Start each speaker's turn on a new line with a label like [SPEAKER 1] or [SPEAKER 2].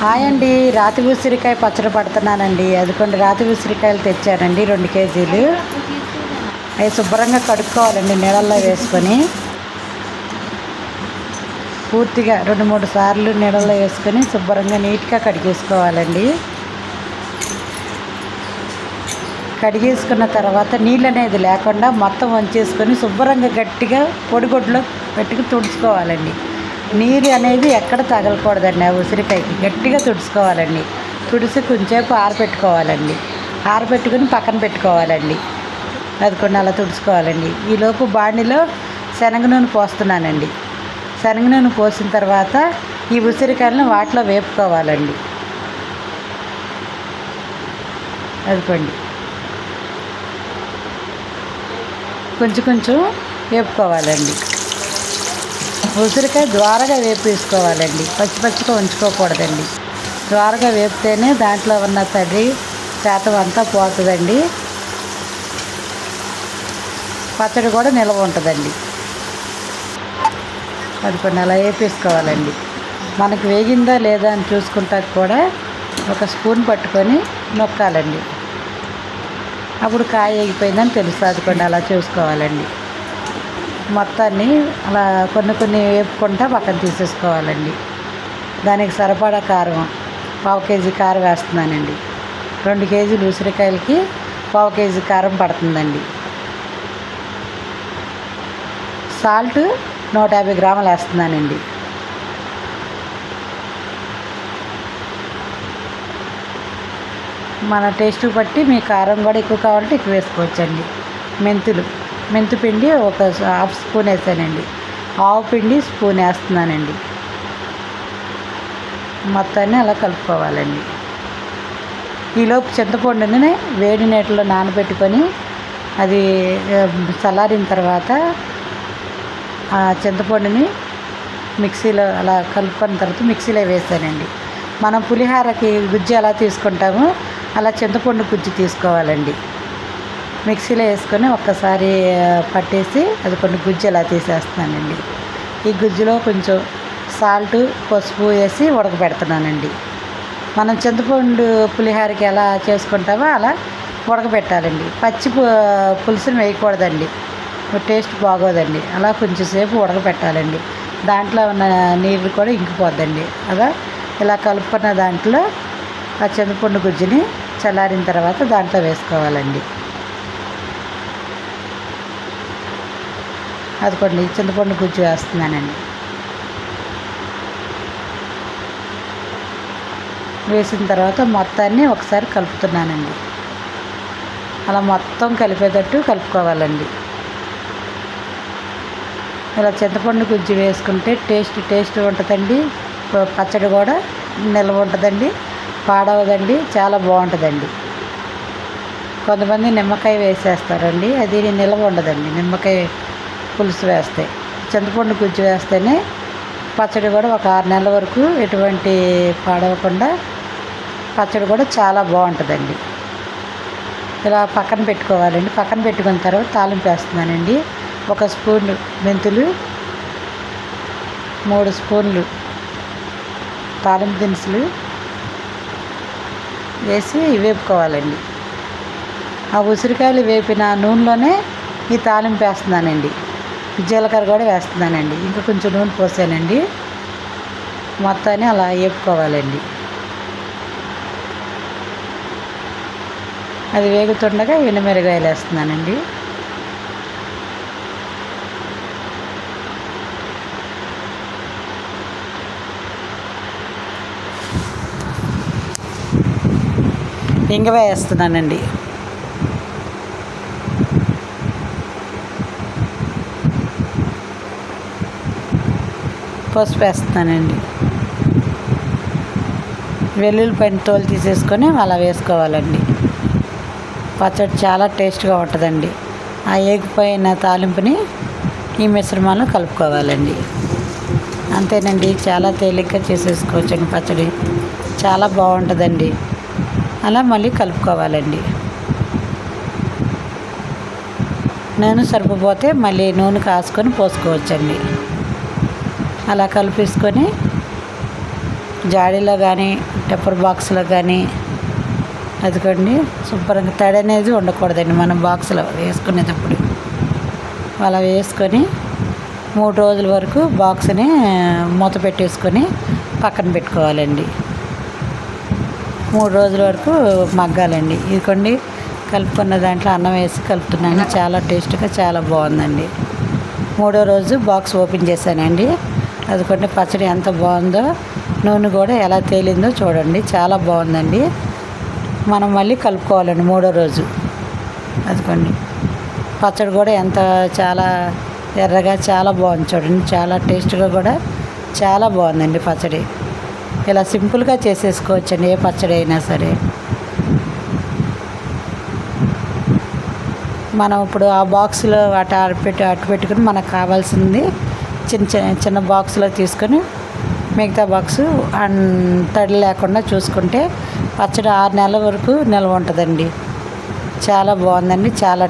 [SPEAKER 1] Hi అండి. రాతి ఉసిరికాయ పచ్చడి పడుతున్నానండి. అదిగోండి రాతి ఉసిరికాయలు తెచ్చానండి రెండు కేజీలు. అవి శుభ్రంగా కడుక్కోవాలండి నీళ్ళల్లో వేసుకొని. పూర్తిగా రెండు మూడు సార్లు నీళ్ళల్లో వేసుకొని శుభ్రంగా నీట్గా కడిగేసుకోవాలండి. కడిగేసుకున్న తర్వాత నీళ్ళు అనేది లేకుండా మొత్తం వంచేసుకొని శుభ్రంగా గట్టిగా పొడిగొడ్లో పెట్టుకు తుడుచుకోవాలండి నీరు అనేది ఎక్కడ తగలకూడదండి ఆ ఉసిరికాయకి గట్టిగా తుడుచుకోవాలండి. తుడిసి కొంచెంసేపు ఆరబెట్టుకోవాలండి ఆరబెట్టుకుని పక్కన పెట్టుకోవాలండి. అది కొన్ని అలా తుడుచుకోవాలండి. ఈలోపు బాణీలో శనగ నూనె పోస్తున్నానండి. శనగ నూనె పోసిన తర్వాత ఈ ఉసిరికాయలను వాటిలో వేపుకోవాలండి. అదికోండి కొంచెం కొంచెం వేపుకోవాలండి. ఉసిరికాయ ద్వారగా వేపేసుకోవాలండి. పచ్చి పచ్చిగా ఉంచుకోకూడదండి. ద్వారగా వేపితేనే దాంట్లో ఉన్న తడి శాతం అంతా పోతుందండి. పచ్చడి కూడా నిల్వ ఉంటుందండి. అది కొన్ని అలా వేపేసుకోవాలండి. మనకు వేగిందా లేదా అని చూసుకుంటా కూడా ఒక స్పూన్ పట్టుకొని నొక్కాలండి. అప్పుడు కాయ వేగిపోయిందని తెలుస్తుంది అది కొన్ని అలా చూసుకోవాలండి. మొత్తాన్ని అలా కొన్ని కొన్ని వేపుకుంటా పక్కన తీసేసుకోవాలండి. దానికి సరిపడా కారం పావు కేజీ కారం వేస్తున్నానండి. రెండు కేజీలు ఉసిరికాయలకి పావు కేజీ కారం పడుతుందండి. సాల్ట్ నూట యాభై గ్రాములు వేస్తున్నానండి. మన టేస్ట్ బట్టి మీ కారం కూడా ఎక్కువ కావాలంటే ఎక్కువ వేసుకోవచ్చండి. మెంతులు. మెంతు పిండి ఒక హాఫ్ స్పూన్ వేసానండి. ఆవు పిండి స్పూన్ వేస్తున్నానండి. మొత్తాన్ని అలా కలుపుకోవాలండి. ఈలోపు చింతపండుని వేడి నీటిలో నానబెట్టుకొని అది చల్లారిన తర్వాత ఆ చింతపండుని మిక్సీలో అలా కలుపుకున్న తర్వాత మిక్సీలో వేసానండి. మనం పులిహారకి గుజ్జు ఎలా తీసుకుంటామో అలా చింతపండు గుజ్జు తీసుకోవాలండి. మిక్సీలో వేసుకొని ఒక్కసారి పట్టేసి అది కొన్ని గుజ్జు అలా తీసేస్తున్నానండి ఈ గుజ్జులో కొంచెం సాల్ట్ పసుపు వేసి ఉడకబెడుతున్నానండి. మనం చింతపండు పులిహారకి ఎలా చేసుకుంటామో అలా ఉడకబెట్టాలండి. పచ్చి పులుసుని వేయకూడదండి. టేస్ట్ బాగోదండి. అలా కొంచెంసేపు ఉడకబెట్టాలండి. దాంట్లో ఉన్న నీళ్ళు కూడా ఇంకిపోద్దండి. అలా ఇలా కలుపుకున్న దాంట్లో ఆ చింతపండు గుజ్జుని చల్లారిన తర్వాత దాంట్లో వేసుకోవాలండి. అదిగోండి చింతపండు గుజ్జు వేస్తున్నానండి. వేసిన తర్వాత మొత్తాన్ని ఒకసారి కలుపుతున్నానండి. అలా మొత్తం కలిపేటట్టు కలుపుకోవాలండి. ఇలా చింతపండు గుజ్జు వేసుకుంటే టేస్ట్ టేస్ట్ ఉంటుందండి. పచ్చడి కూడా నిల్వ ఉంటుందండి. పాడవదండి. చాలా బాగుంటుందండి. కొంతమంది నిమ్మకాయ వేసేస్తారండి. అది నిల్వ ఉండదండి. నిమ్మకాయ పులుసు వేస్తాయి చింతపండు గుజ్జు వేస్తేనే పచ్చడి కూడా ఒక ఆరు నెలల వరకు ఎటువంటి పాడవకుండా పచ్చడి కూడా చాలా బాగుంటుందండి. ఇలా పక్కన పెట్టుకోవాలండి. పక్కన పెట్టుకున్న తర్వాత తాలింపు వేస్తున్నానండి. ఒక స్పూన్ మెంతులు మూడు స్పూన్లు తాలింపు దినుసులు వేసి వేపుకోవాలండి. ఆ ఉసిరికాయలు వేపిన నూనెలోనే ఈ తాలింపు వేస్తున్నానండి. జీలకర్ర కూడా వేస్తున్నానండి. ఇంకా కొంచెం నూనె పోసానండి. మొత్తాన్ని అలా వేపుకోవాలండి. అది వేగుతుండగా ఎండుమిరగాయలు వేస్తున్నానండి. ఇంగ వేస్తున్నానండి. పసుపు వెల్లుల్లి వెల్లుల్లిపైన తోలు తీసేసుకొని అలా వేసుకోవాలండి. పచ్చడి చాలా టేస్ట్గా ఉంటుందండి. ఆ ఏగిపోయిన తాలింపుని ఈ మిశ్రమాల్లో కలుపుకోవాలండి. అంతేనండి చాలా తేలిగ్గా చేసేసుకోవచ్చండి పచ్చడి. చాలా బాగుంటుందండి. అలా మళ్ళీ కలుపుకోవాలండి. నూనె సరిపోతే మళ్ళీ నూనె కాసుకొని పోసుకోవచ్చండి. అలా కలిపేసుకొని జాడీలో కానీ టెప్పర్ బాక్స్లో కానీ అదిగోండి శుభ్రంగా తడి అనేది ఉండకూడదండి మనం బాక్స్లో వేసుకునేటప్పుడు. అలా వేసుకొని మూడు రోజుల వరకు బాక్స్ని మూత పెట్టేసుకొని పక్కన పెట్టుకోవాలండి. మూడు రోజుల వరకు మగ్గాలండి. ఇదిగోండి కలుపుకున్న దాంట్లో అన్నం వేసి కలుపుతున్నాను. చాలా టేస్ట్గా చాలా బాగుందండి. మూడో రోజు బాక్స్ ఓపెన్ చేశానండి. అదిగోండి పచ్చడి ఎంత బాగుందో నూనె కూడా ఎలా తేలిందో చూడండి. చాలా బాగుందండి. మనం మళ్ళీ కలుపుకోవాలండి మూడో రోజు. అదికోండి పచ్చడి కూడా ఎంత చాలా ఎర్రగా చాలా బాగుంది చూడండి. చాలా టేస్ట్గా కూడా చాలా బాగుందండి పచ్చడి. ఇలా సింపుల్గా చేసేసుకోవచ్చండి ఏ పచ్చడి అయినా సరే. మనం ఇప్పుడు ఆ బాక్స్లో అటు అటు పెట్టి అటు పెట్టుకుని మనకు కావాల్సింది చిన్న చిన్న చిన్న బాక్స్లో తీసుకొని మిగతా బాక్స్ అన్- తడి లేకుండా చూసుకుంటే పచ్చడి ఆరు నెలల వరకు నిల్వ ఉంటుందండి. చాలా బాగుందండి చాలా